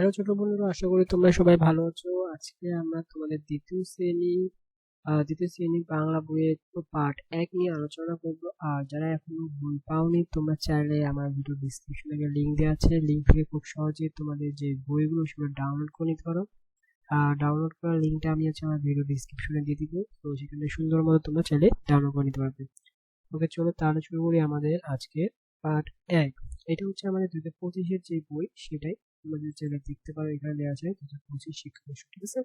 Hello ছোট বন্ধুরা আশা করি তোমরা সবাই ভালো আছো। আজকে আমরা তোমাদের দ্বিতীয় শ্রেণি দ্বিতীয় শ্রেণি বাংলা বইয়ের পার্ট এক নিয়ে আলোচনা করব। আর যারা এখনও বই পাওনি, তোমরা চাইলে আমার ভিডিও ডিসক্রিপশনে লিঙ্ক দেওয়া আছে। লিঙ্ক থেকে খুব সহজে তোমাদের যে বইগুলো, সেগুলো ডাউনলোড করে নিতে পারো। আর ডাউনলোড করার লিঙ্কটা আমি হচ্ছে আমার ভিডিও ডিসক্রিপশনে দিয়ে দিব। তো সেখানে সুন্দর মতো তোমরা চাইলে ডাউনলোড করে নিতে পারবে। ওকে, চলো তাহলে শুরু করি আমাদের আজকে পার্ট এক। এটা হচ্ছে আমাদের দুই হাজার পঁচিশের যে বই, সেটাই আমাদের জায়গায় দেখতে পারো, এখানে দেওয়া আছে দু হাজার পঁচিশ শিক্ষাবর্ষ ঠিক আছে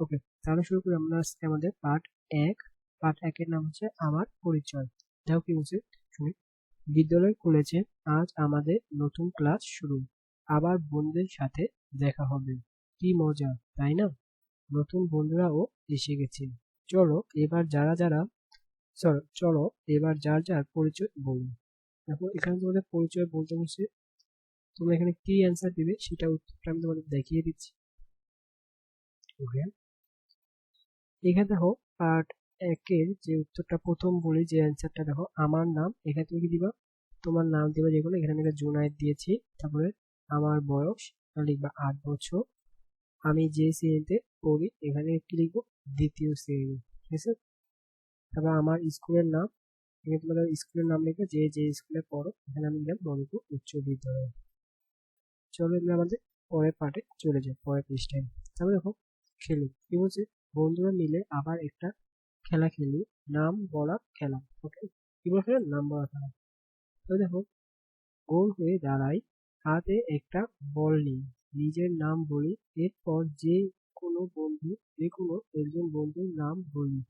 ওকে তাহলে শুরু করি আমরা আজকে আমাদের পার্ট এক। পার্ট একের নাম হচ্ছে, আমার পরিচয় দেখো কি বলছে, শুনি। বিদ্যালয় খুলেছে, আজ আমাদের নতুন ক্লাস শুরু। আবার বন্ধুদের সাথে দেখা হবে। কি মজা, তাই না? নতুন বন্ধুরাও এসে গেছে। চলো এবার যারা যারা চলো এবার যার যার পরিচয় বলুন। দেখো, এখানে তোমাদের পরিচয় বলতে বলছে তোমরা এখানে কি অ্যান্সার দিবে সেটা উত্তরটা আমি তোমাদের দেখিয়ে দিচ্ছি। ওকে এখানে দেখো পার্ট একের যে উত্তরটা প্রথম বলি যে অ্যান্সারটা দেখো, আমার নাম, এখানে তুমি কি দিবা? তোমার নাম দিবা যেগুলো, এখানে আমি জুনায়েদ দিয়েছি, তারপরে আমার বয়স লিখবা আট বছর। আমি যে শ্রেণীতে পড়ি, এখানে কি লিখব? দ্বিতীয় শ্রেণি, ঠিক আছে? তারপর আমার স্কুলের নাম, এখানে তোমাদের স্কুলের নাম লিখবে, যে যে স্কুলে পড়ো, এখানে আমি দিলাম মণিপুর উচ্চ বিদ্যালয়। চলো এবার আমাদের পরের পার্টে চলে যাই পরের পৃষ্ঠায় তারপর দেখো, খেলি। কি বলছে? বন্ধুরা মিলে আবার একটা খেলা খেলি। নাম বলা খেলা ওকে কি বলা খেলা? নাম বলা খেলা। তো দেখো গোল হয়ে দাঁড়াই, হাতে একটা বল নিই। নিজের নাম বলি, এরপর যে কোনো বন্ধু, যে কোনো একজন বন্ধুর নাম বলি।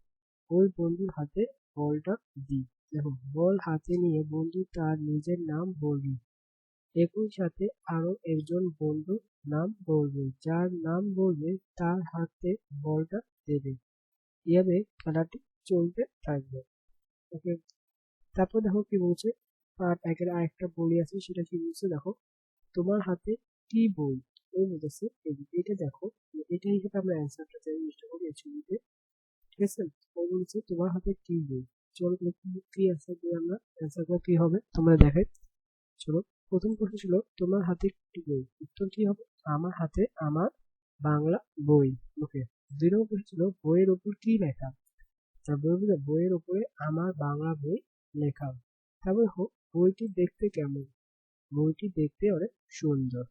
ওই বন্ধুর হাতে বলটা দিই। দেখো বল হাতে নিয়ে বন্ধু তার নিজের নাম বলবি একই সাথে আরও একজন বন্ধুর নাম বলবে, যার নাম বলবে তার হাতে বলটা দেবে। এভাবে খেলাটি চলতে থাকবে। ওকে, তারপর দেখো কি বলছে? পার্ট একের আরেকটা বই আছে, সেটা কি বলছে? দেখো, তোমার হাতে কি বই? ওই বলতেছে এটা দেখো এটা হিসেবে আমরা অ্যান্সারটা চাই চেষ্টা করি এই ছবিতে ঠিক আছে ও বলছে, তোমার হাতে কি বই? চলো কি অ্যান্সার দিয়ে আমরা? অ্যান্সার করে কি হবে? তোমরা দেখাই চলো। প্রথম প্রশ্ন ছিল, তোমার হাতে একটি বই। উত্তর কি হবে? আমার হাতে আমার বাংলা বই। ওকে দুই নম্বর প্রশ্ন ছিল, বইয়ের উপর কি লেখা? তারপর বইয়ের উপরে আমার বাংলা বই লেখা। তারপর বইটি দেখতে কেমন? বইটি দেখতে অনেক সুন্দর।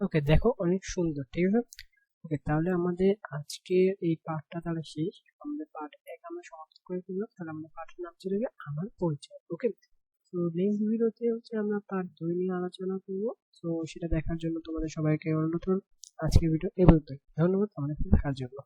ওকে, দেখো, অনেক সুন্দর, ঠিক আছে? ওকে, তাহলে আমাদের আজকে এই পাঠটা তাহলে শেষ। আমাদের পাঠ এক আমরা সমাপ্ত করে ফেললাম। তাহলে আমাদের পাঠের নাম যাবে আমার পরিচয়। ওকে? তো নেক্সট ভিডিওতে হচ্ছে আমরা পার্ট দুই নিয়ে আলোচনা করব। তো সেটা দেখার জন্য তোমাদের সবাইকে অনুরোধ আজকের ভিডিও এ পর্যন্ত ধন্যবাদ, আমাদের দেখার জন্য।